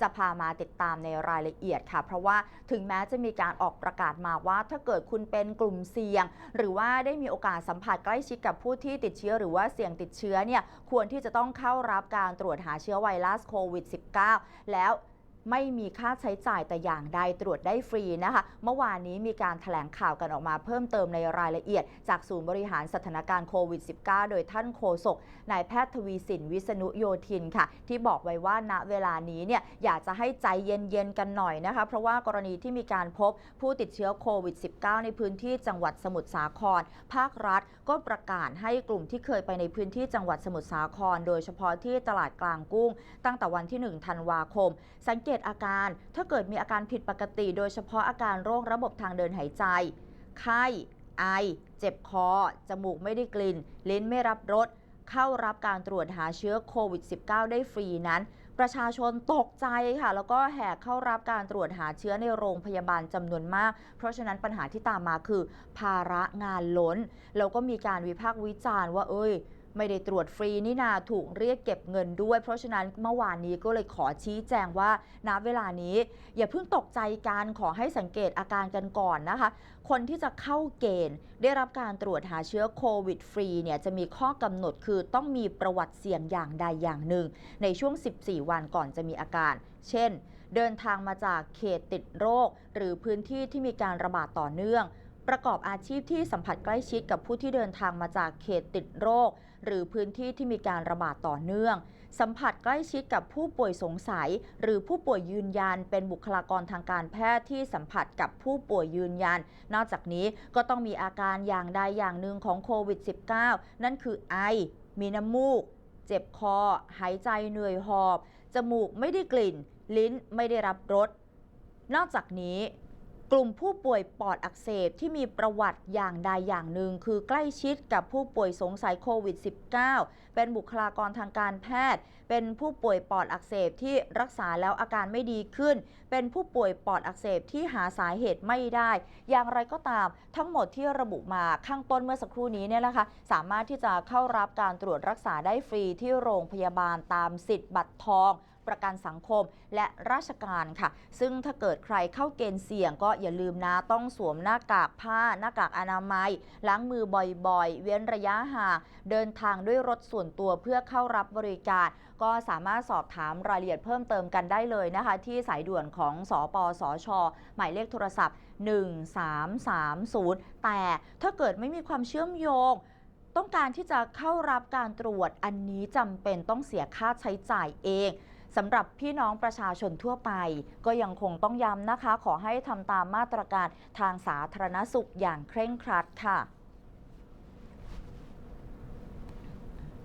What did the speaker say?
จะพามาติดตามในรายละเอียดค่ะ เพราะว่าถึงแม้จะมีการออกประกาศมาว่า ถ้าเกิดคุณเป็นกลุ่มเสี่ยง หรือว่าได้มีโอกาสสัมผัสใกล้ชิดกับผู้ที่ติดเชื้อหรือว่าเสี่ยงติดเชื้อเนี่ยควรที่จะต้องเข้ารับการตรวจหาเชื้อไวรัสโควิด -19 แล้ว ไม่มีค่าใช้จ่ายแต่อย่างใดตรวจได้ฟรีนะคะ เมื่อวานนี้มีการถแถลงข่าวกันออกมาเพิ่มเติมในรายละเอียด จากศูนย์บริหารสถานการณ์โควิด -19 โดยท่านโฆษกนายแพทย์ทวีสินวิษณุโยธินค่ะ ที่บอกไว้ว่าณเวลานี้เนี่ยอยากจะให้ใจเย็นๆกันหน่อยนะคะ เพราะว่ากรณีที่มีการพบผู้ติดเชื้อโควิด -19 ในพื้นที่จังหวัดสมุทรสาคร ภาครัฐก็ประกาศให้กลุ่มที่เคยไปในพื้นที่จังหวัดสมุทรสาคร โดยเฉพาะที่ตลาดกลางกุ้ง ตั้งแต่วันที่1ธันวาคม สังเกตอาการ ถ้าเกิดมีอาการผิดปกติ โดยเฉพาะอาการโรคระบบทางเดินหายใจ ไข้ ไอ เจ็บคอ จมูกไม่ได้กลิ่น ลิ้นไม่รับรส เข้ารับการตรวจหาเชื้อโควิด -19 ได้ฟรีนั้น ประชาชนตกใจค่ะ แล้วก็แห่เข้ารับการตรวจหาเชื้อในโรงพยาบาลจำนวนมาก เพราะฉะนั้นปัญหาที่ตามมาคือ ภาระงานล้น แล้วก็มีการวิพากษ์วิจารณ์ว่า เอ้ย ไม่ได้ตรวจฟรีนี่นาถูกเรียกเก็บเงินด้วย เพราะฉะนั้นเมื่อวานนี้ก็เลยขอชี้แจงว่าณเวลานี้ อย่าเพิ่งตกใจกันขอให้สังเกตอาการกันก่อนนะคะ คนที่จะเข้าเกณฑ์ ได้รับการตรวจหาเชื้อโควิดฟรีเนี่ยจะมีข้อกำหนดคือต้องมีประวัติเสี่ยงอย่างใดอย่างหนึ่ง ในช่วง 14 วันก่อนจะมีอาการ เช่น เดินทางมาจากเขตติดโรค หรือพื้นที่ที่มีการระบาดต่อเนื่อง ประกอบอาชีพที่สัมผัสใกล้ชิดกับผู้ที่เดินทางมาจากเขตติดโรค หรือพื้นที่ที่มีการระบาดต่อเนื่อง สัมผัสใกล้ชิดกับผู้ป่วยสงสัย หรือผู้ป่วยยืนยัน เป็นบุคลากรทางการแพทย์ที่สัมผัสกับผู้ป่วยยืนยัน นอกจากนี้ก็ต้องมีอาการอย่างใดอย่างหนึ่งของโควิด -19 นั่นคือไอ มีน้ำมูก เจ็บคอ หายใจเหนื่อยหอบ จมูกไม่ได้กลิ่น ลิ้นไม่ได้รับรสนอกจากนี้ กลุ่มผู้ป่วยปอดอักเสบที่มีประวัติอย่างใดอย่างหนึ่ง คือใกล้ชิดกับผู้ป่วยสงสัยโควิด -19 เป็นบุคลากรทางการแพทย์ เป็นผู้ป่วยปอดอักเสบที่รักษาแล้วอาการไม่ดีขึ้น เป็นผู้ป่วยปอดอักเสบที่หาสาเหตุไม่ได้ อย่างไรก็ตามทั้งหมดที่ระบุมาข้างต้นเมื่อสักครู่นี้เนี่ยนะคะ สามารถที่จะเข้ารับการตรวจรักษาได้ฟรีที่โรงพยาบาลตามสิทธิ์บัตรทอง ประกันสังคมและราชการค่ะ ซึ่งถ้าเกิดใครเข้าเกณฑ์เสี่ยงก็อย่าลืมนะต้องสวมหน้ากากผ้า หน้ากากอนามัย ล้างมือบ่อยๆ เว้นระยะห่างเดินทางด้วยรถส่วนตัวเพื่อเข้ารับบริการ ก็สามารถสอบถามรายละเอียดเพิ่มเติมกันได้เลยนะคะ ที่สายด่วนของสอปสชหมายเลขโทรศัพท์ 1330 แต่ถ้าเกิดไม่มีความเชื่อมโยงต้องการที่จะเข้ารับการตรวจอันนี้จำเป็นต้องเสียค่าใช้จ่ายเอง สำหรับพี่น้องประชาชนทั่วไป ก็ยังคงต้องย้ำนะคะ ขอให้ทำตามมาตรการทางสาธารณสุขอย่างเคร่งครัดค่ะ